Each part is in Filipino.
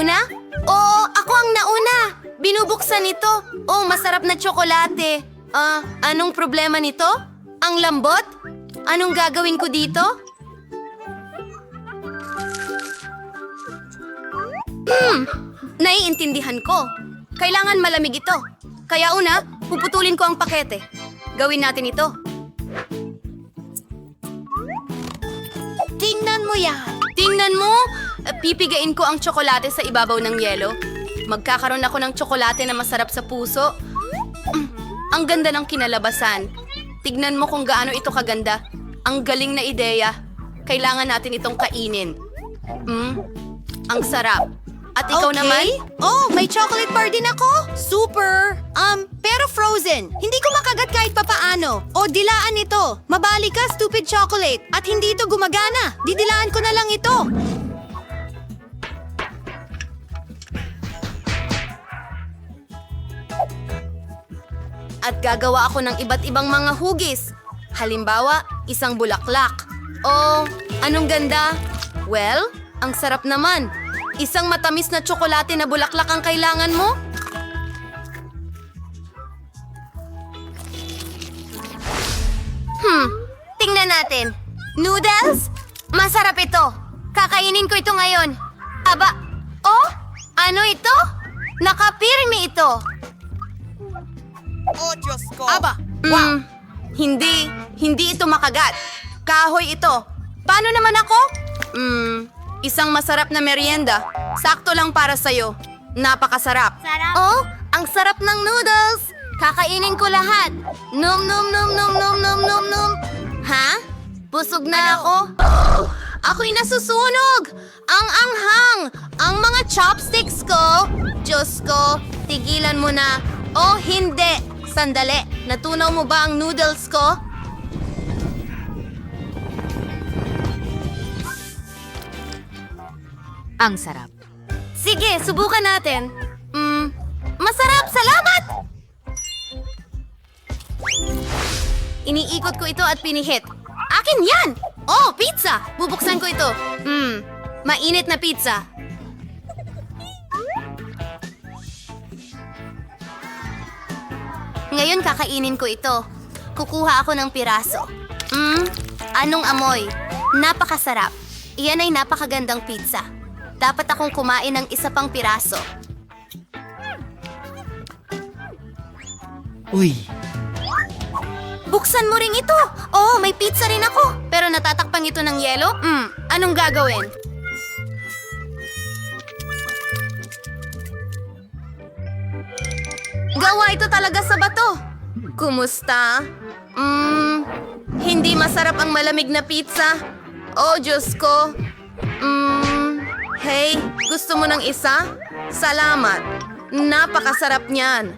una? Oo, ako ang nauna. Binubuksan ito. Oh, masarap na tsokolate. Ah, anong problema nito? Ang lambot? Anong gagawin ko dito? Hmm, naiintindihan ko. Kailangan malamig ito. Kaya una, puputulin ko ang pakete. Gawin natin ito. Tingnan mo yan. Tingnan mo! Pipigain ko ang tsokolate sa ibabaw ng yelo. Magkakaroon ako ng tsokolate na masarap sa puso. Mm, ang ganda ng kinalabasan. Tignan mo kung gaano ito kaganda. Ang galing na ideya. Kailangan natin itong kainin. Mm, ang sarap. At ikaw naman? Oh, may chocolate bar din ako. Super. Um, pero frozen. Hindi ko makagat kahit papaano. O dilaan ito. Mabali ka, stupid chocolate. At hindi ito gumagana. Didilaan ko na lang ito. At gagawa ako ng iba't ibang mga hugis. Halimbawa, isang bulaklak. O, anong ganda? Well, ang sarap naman. Isang matamis na tsokolate na bulaklak ang kailangan mo? Hmm, tingnan natin. Noodles? Masarap ito. Kakainin ko ito ngayon. Aba, oh, ano ito? Nakapirmi ito. Aba, Wow! hindi, hindi ito makagat. Kahoy ito. Paano naman ako? Hmm, isang masarap na merienda. Sakto lang para sa'yo. Napakasarap. Sarap. Oh, ang sarap ng noodles. Kakainin ko lahat. Num num num num num num num num. Ha? Busog na ako? Ako'y nasusunog! Ang anghang! Ang mga chopsticks ko! Diyos ko, tigilan mo na. Oh, hindi! Sandali, natunaw mo ba ang noodles ko? Ang sarap. Sige, subukan natin. Mm, masarap! Salamat! Iniikot ko ito at pinihit. Akin yan! Oh, pizza! Bubuksan ko ito. Mm, mainit na pizza. Ngayon kakainin ko ito. Kukuha ako ng piraso. Mm, anong amoy? Napakasarap. Iyan ay napakagandang pizza. Dapat akong kumain ng isa pang piraso. Uy, Buksan mo ring ito! Oh, may pizza rin ako! Pero natatakpan ito ng yelo? Hmm, anong gagawin? Gawa ito talaga sa bato! Kumusta? Hmm, hindi masarap ang malamig na pizza. Oh, Diyos ko. Hmm, hey, gusto mo ng isa? Salamat. Napakasarap niyan.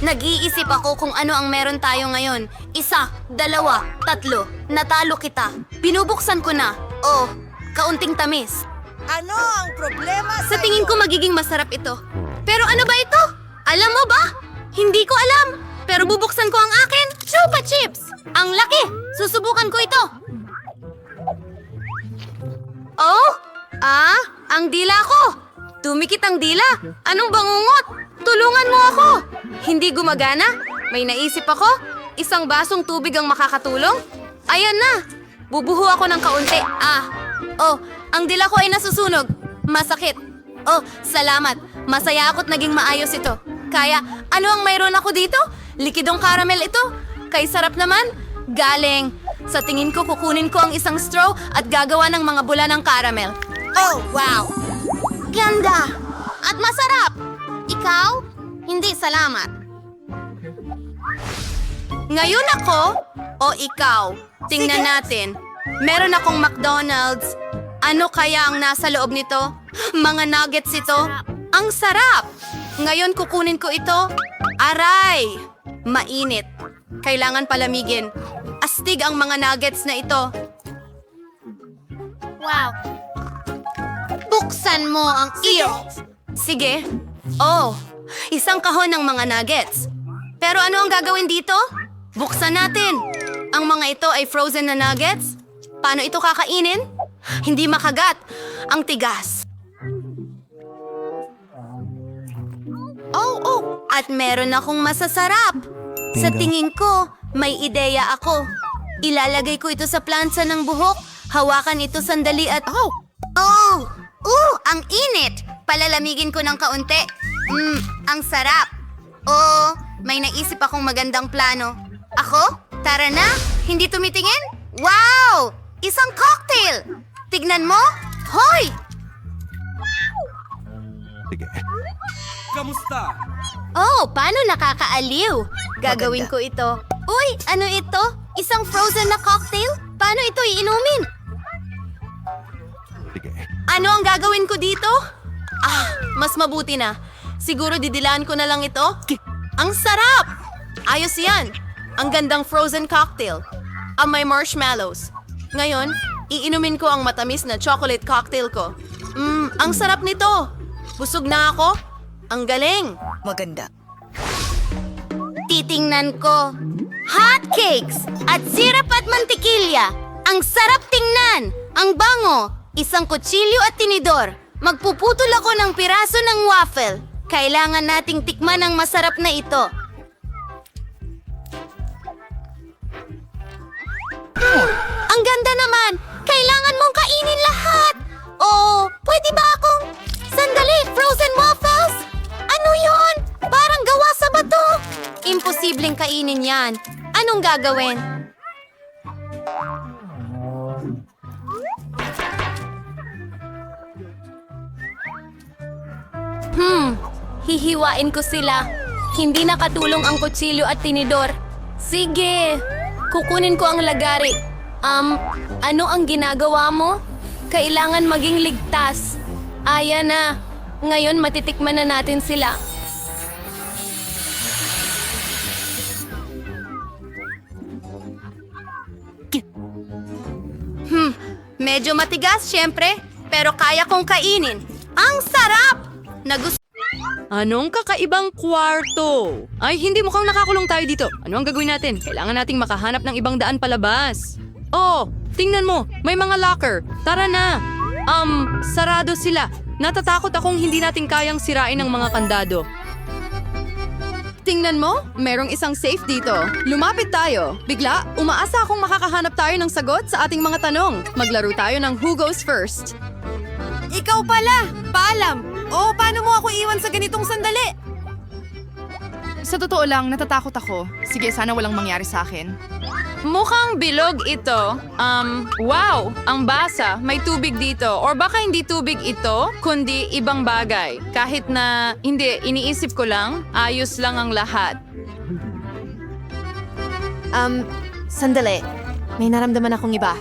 Nag-iisip ako kung ano ang meron tayo ngayon. Isa, dalawa, tatlo. Natalo kita. Binubuksan ko na. Oh, kaunting tamis. Ano ang problema Sa tingin ko magiging masarap ito. Pero ano ba ito? Alam mo ba? Hindi ko alam. Pero bubuksan ko ang akin. Chupa chips! Ang laki! Susubukan ko ito. Oh? Ah, ang dila ko. Tumikit ang dila. Anong bangungot? Tulungan mo ako. Hindi gumagana? May naisip ako? Isang basong tubig ang makakatulong? Ayan na. Bubuho ako ng kaunti. Ah. Oh, ang dila ko ay nasusunog. Masakit. Oh, salamat. Masaya ako't naging maayos ito. Kaya, ano ang mayroon ako dito? Likidong caramel ito. Kay sarap naman. Galing. Sa tingin ko, kukunin ko ang isang straw at gagawa ng mga bula ng caramel. Oh, wow! Ganda! At masarap! Ikaw? Hindi, salamat. Ngayon ako o ikaw? Tingnan natin. Meron akong McDonald's. Ano kaya ang nasa loob nito? Mga nuggets ito. Ang sarap! Ngayon kukunin ko ito. Aray! Mainit. Kailangan palamigin. Astig ang mga nuggets na ito. Wow. Buksan mo ang iyo. Sige. Oh, isang kahon ng mga nuggets. Pero ano ang gagawin dito? Buksan natin. Ang mga ito ay frozen na nuggets? Paano ito kakainin? Hindi makagat. Ang tigas. Oh, oh. At meron akong masasarap. Sa tingin ko, may ideya ako. Ilalagay ko ito sa plansa ng buhok. Hawakan ito sandali at... Oh! Oh! Uh! Ang init! Palalamigin ko ng kaunti. Mmm, ang sarap. Oh, may naisip akong magandang plano. Ako? Tara na! Hindi tumitingin? Wow! Isang cocktail! Tignan mo! Hoy! Sige. Oh, paano nakakaaliw? Gagawin ko ito. Uy, ano ito? Isang frozen na cocktail? Paano ito iinumin? Sige. Ano ang gagawin ko dito? Ah, mas mabuti na. Siguro didilaan ko na lang ito. Ang sarap! Ayos yan. Ang gandang frozen cocktail. Ang may marshmallows. Ngayon, iinumin ko ang matamis na chocolate cocktail ko. Mmm, ang sarap nito. Busog na ako. Ang galing. Maganda. Titingnan ko. Hot cakes at sirap at mantikilya. Ang sarap tingnan. Ang bango. Isang kutsilyo at tinidor. Magpuputol ako ng piraso ng waffle. Kailangan nating tikman ang masarap na ito. Ang ganda naman! Kailangan mong kainin lahat! Oo, pwede ba akong... Sandali, frozen waffles! Ano yon? Parang gawa sa bato! Imposibleng kainin yan. Anong gagawin? Hmm, hihiwain ko sila. Hindi nakatulong ang kutsilyo at tinidor. Sige, kukunin ko ang lagari. Um, ano ang ginagawa mo? Kailangan maging ligtas. Aya na. Ngayon matitikman na natin sila. Hmm, medyo matigas syempre, pero kaya kong kainin. Ang sarap! Nagus Anong kakaibang kwarto? Ay, hindi mukhang nakakulong tayo dito. Ano ang gagawin natin? Kailangan nating makahanap ng ibang daan palabas. Oh, tingnan mo. May mga locker. Tara na. Um, sarado sila. Natatakot akong hindi natin kayang sirain ang mga kandado. Tingnan mo, merong isang safe dito. Lumapit tayo. Bigla, umaasa akong makakahanap tayo ng sagot sa ating mga tanong. Maglaro tayo ng Who Goes First. Ikaw pala! Paalam! O, paano mo ako iwan sa ganitong sandali? Sa totoo lang, natatakot ako. Sige, sana walang mangyari sa akin. Mukhang bilog ito. Um, wow! Ang basa. May tubig dito. Or baka hindi tubig ito, kundi ibang bagay. Kahit na, hindi, iniisip ko lang, ayos lang ang lahat. Um, sandali. May naramdaman akong iba.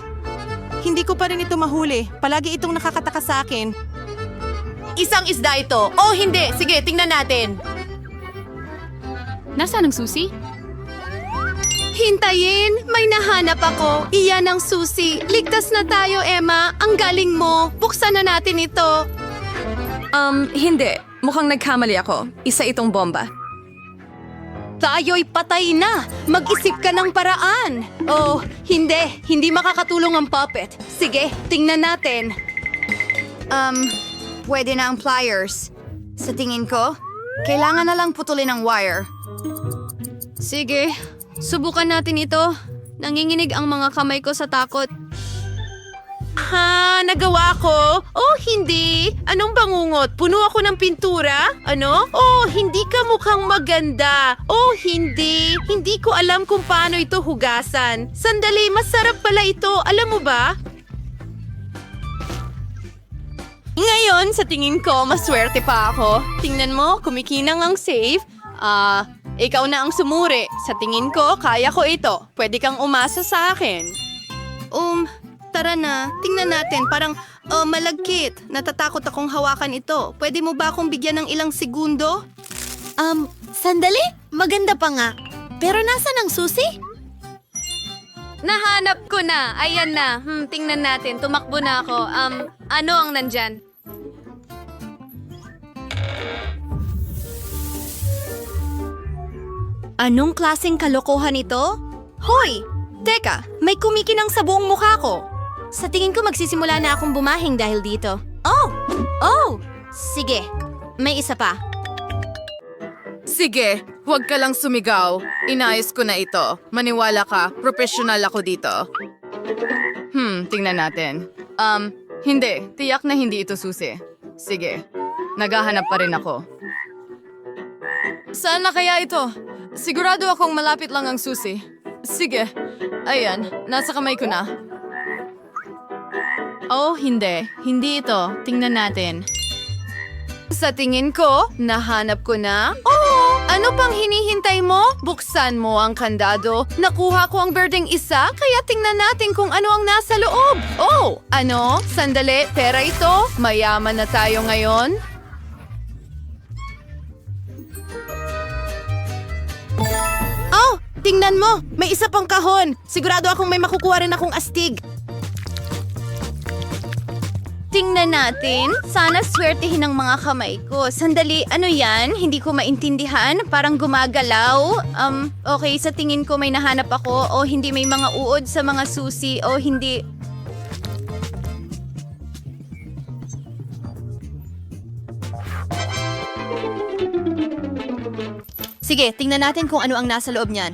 Hindi ko pa rin ito mahuli. Palagi itong nakakataka sa akin. Isang isda ito. Oh, hindi. Sige, tingnan natin. Nasaan ang susi? Hintayin! May nahanap ako. Iyan ang susi. Ligtas na tayo, Emma. Ang galing mo. Buksan na natin ito. Um, hindi. Mukhang nagkamali ako. Isa itong bomba. Tayo'y patay na! Mag-isip ka ng paraan! Oh, hindi. Hindi makakatulong ang puppet. Sige, tingnan natin. Um, pwede na ang pliers. Sa tingin ko, kailangan na lang putulin ang wire. Sige, subukan natin ito. Nanginginig ang mga kamay ko sa takot. Ha, nagawa ko? Oh, hindi. Anong bangungot? Puno ako ng pintura? Ano? Oh, hindi ka mukhang maganda. Oh, hindi. Hindi ko alam kung paano ito hugasan. Sandali, masarap pala ito. Alam mo ba? Ngayon, sa tingin ko, maswerte pa ako. Tingnan mo, kumikinang ang safe. Ah, ikaw na ang sumuri. Sa tingin ko, kaya ko ito. Pwede kang umasa sa akin. Um, tara na. Tingnan natin. Parang uh, malagkit. Natatakot akong hawakan ito. Pwede mo ba akong bigyan ng ilang segundo? Um, sandali. Maganda pa nga. Pero nasa ang susi? Nahanap ko na. Ayan na. Hmm, tingnan natin. Tumakbo na ako. Um, ano ang nandyan? Anong klaseng kalokohan ito? Hoy! Teka, may kumikinang sa buong mukha ko. Sa tingin ko magsisimula na akong bumahing dahil dito. Oh! Oh! Sige, may isa pa. Sige, huwag ka lang sumigaw. Inayos ko na ito. Maniwala ka, professional ako dito. Hmm, tingnan natin. Um, hindi. Tiyak na hindi ito susi. Sige. Naghahanap pa rin ako. Saan na kaya ito? Sigurado akong malapit lang ang susi. Sige. Ayan, nasa kamay ko na. Oh, hindi. Hindi ito. Tingnan natin. Sa tingin ko, nahanap ko na. Oo! Ano pang hinihintay mo? Buksan mo ang kandado. Nakuha ko ang berdeng isa, kaya tingnan natin kung ano ang nasa loob. Oh! Ano? Sandali, pera ito? Mayaman na tayo ngayon? Tingnan mo! May isa pang kahon! Sigurado akong may makukuha rin akong astig. Tingnan natin. Sana swertihin ang mga kamay ko. Sandali, ano yan? Hindi ko maintindihan. Parang gumagalaw. Um, okay, sa tingin ko may nahanap ako. O hindi may mga uod sa mga susi. O hindi... Sige, tingnan natin kung ano ang nasa loob niyan.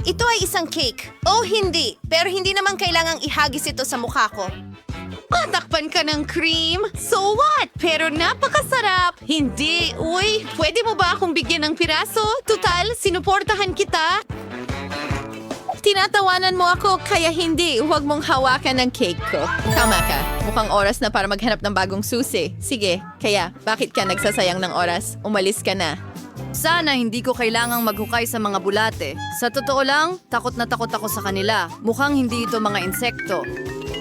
Ito ay isang cake. Oh, hindi. Pero hindi naman kailangang ihagis ito sa mukha ko. Patakpan ka ng cream? So what? Pero napakasarap! Hindi, uy, pwede mo ba akong bigyan ng piraso? Tutal, sinuportahan kita. Tinatawanan mo ako, kaya hindi. Huwag mong hawakan ng cake ko. Tama ka. Mukhang oras na para maghanap ng bagong susi. Sige, kaya bakit ka nagsasayang ng oras? Umalis ka na. Sana hindi ko kailangang maghukay sa mga bulate. Sa totoo lang, takot na takot ako sa kanila. Mukhang hindi ito mga insekto.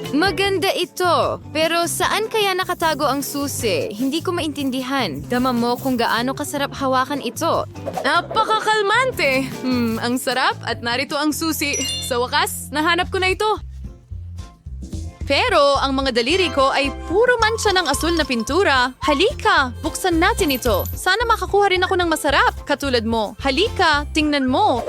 Maganda ito. Pero saan kaya nakatago ang susi? Hindi ko maintindihan. Dama mo kung gaano kasarap hawakan ito. Napakakalmante! Hmm, ang sarap at narito ang susi. Sa wakas, nahanap ko na ito. Pero ang mga daliri ko ay puro mancha ng asul na pintura. Halika, buksan natin ito. Sana makakuha rin ako ng masarap, katulad mo. Halika, tingnan mo.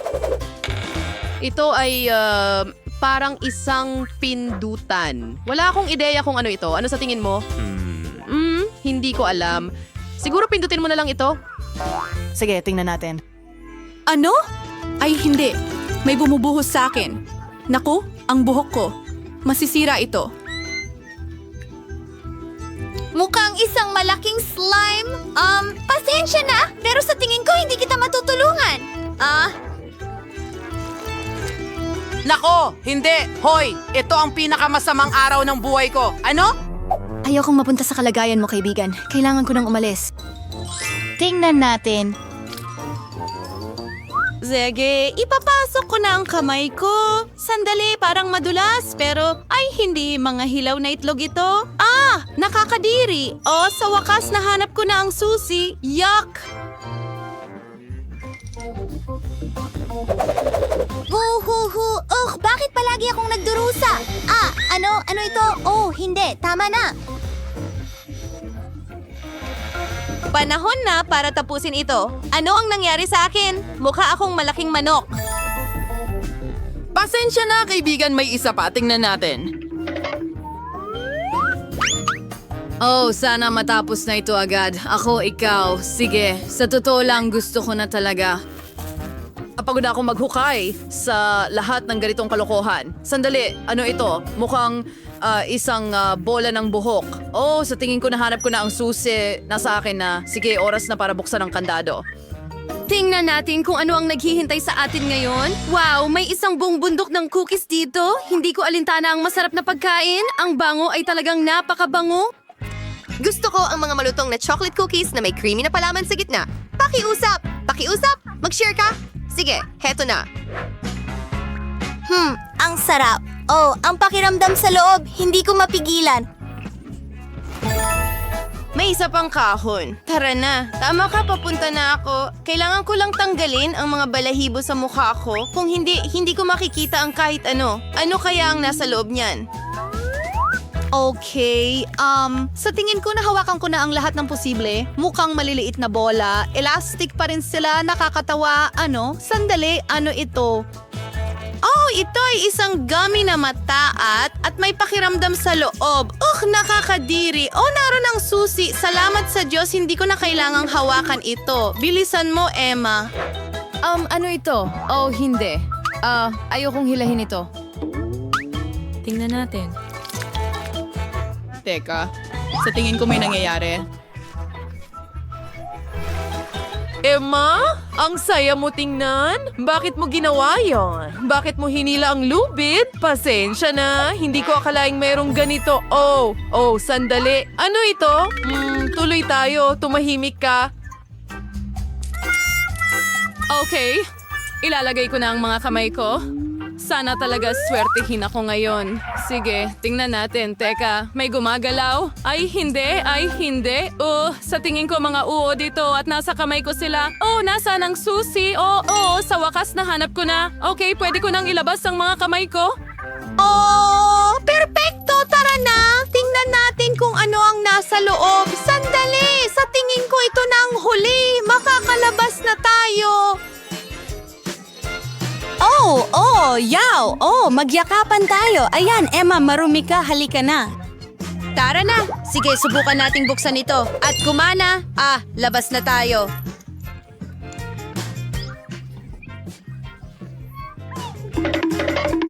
Ito ay uh, parang isang pindutan. Wala akong ideya kung ano ito. Ano sa tingin mo? Hmm, hindi ko alam. Siguro pindutin mo na lang ito. Sige, tingnan natin. Ano? Ay hindi. May bumubuhos sa akin. Naku, ang buhok ko. Masisira ito. Mukhang isang malaking slime. Um, pasensya na, pero sa tingin ko hindi kita matutulungan. Ah, Nako, hindi. Hoy, ito ang pinakamasamang araw ng buhay ko. Ano? ayokong mapunta sa kalagayan mo, kaibigan. Kailangan ko nang umalis. Tingnan natin. Sige, ipapasok ko na ang kamay ko. Sandali, parang madulas, pero ay hindi mga hilaw na itlog ito. Ah, nakakadiri. O, sa wakas nahanap ko na ang susi. Yuck! Huhuhu! Ugh, bakit palagi akong nagdurusa? Ah, ano? Ano ito? Oh, hindi. Tama na. Panahon na para tapusin ito. Ano ang nangyari sa akin? Mukha akong malaking manok. Pasensya na, kaibigan. May isa pa. Tingnan natin. Oh, sana matapos na ito agad. Ako, ikaw. Sige, sa totoo lang gusto ko na talaga. Pagod na akong maghukay sa lahat ng ganitong kalokohan. Sandali, ano ito? Mukhang ah, isang ah, bola ng buhok. Oh, sa tingin ko nahanap ko na ang susi. Nasa akin na. Sige, oras na para buksan ang kandado. Tingnan natin kung ano ang naghihintay sa atin ngayon. Wow, may isang buong bundok ng cookies dito. Hindi ko alintana ang masarap na pagkain. Ang bango ay talagang napakabango. Gusto ko ang mga malutong na chocolate cookies na may creamy na palaman sa gitna. Pakiusap! Pakiusap! Mag-share ka! Sige, heto na. Hmm, ang sarap. Oh, ang pakiramdam sa loob. Hindi ko mapigilan. May isa pang kahon. Tara na. Tama ka, papunta na ako. Kailangan ko lang tanggalin ang mga balahibo sa mukha ko. Kung hindi, hindi ko makikita ang kahit ano. Ano kaya ang nasa loob niyan? Okay, um, sa tingin ko nahawakan ko na ang lahat ng posible. Mukhang maliliit na bola, elastic pa rin sila, nakakatawa. Ano? Sandali, ano ito? Oh, ito ay isang gummy na mataat at may pakiramdam sa loob. Ugh, nakakadiri. Oh, naroon ang susi. Salamat sa Diyos, hindi ko na kailangang hawakan ito. Bilisan mo, Emma. Um, ano ito? Oh, hindi. Ah, ayokong hilahin ito. Tingnan natin. Teka, sa tingin ko may nangyayari. Emma, ang saya mo tingnan. Bakit mo ginawa yon? Bakit mo hinila ang lubid? Pasensya na, hindi ko akalaing merong ganito. Oh, oh, sandali. Ano ito? Hmm, tuloy tayo. Tumahimik ka. Okay, ilalagay ko na ang mga kamay ko. Sana talaga swertihin ako ngayon. Sige, tingnan natin. Teka, may gumagalaw? Ay, hindi. Ay, hindi. Oh, sa tingin ko mga uo dito at nasa kamay ko sila. Oh, nasa ang susi? Oh, oh, sa wakas nahanap ko na. Okay, pwede ko nang ilabas ang mga kamay ko? Oh, perfecto! Tara na! Tingnan natin kung ano ang nasa loob. Sandali! Sa tingin ko ito na ang huli. Makakalabas na tayo. Oh, oh, yaw! Oh, magyakapan tayo. Ayan, Emma, marumi ka. Halika na. Tara na! Sige, subukan nating buksan ito. At kumana, ah, labas na tayo.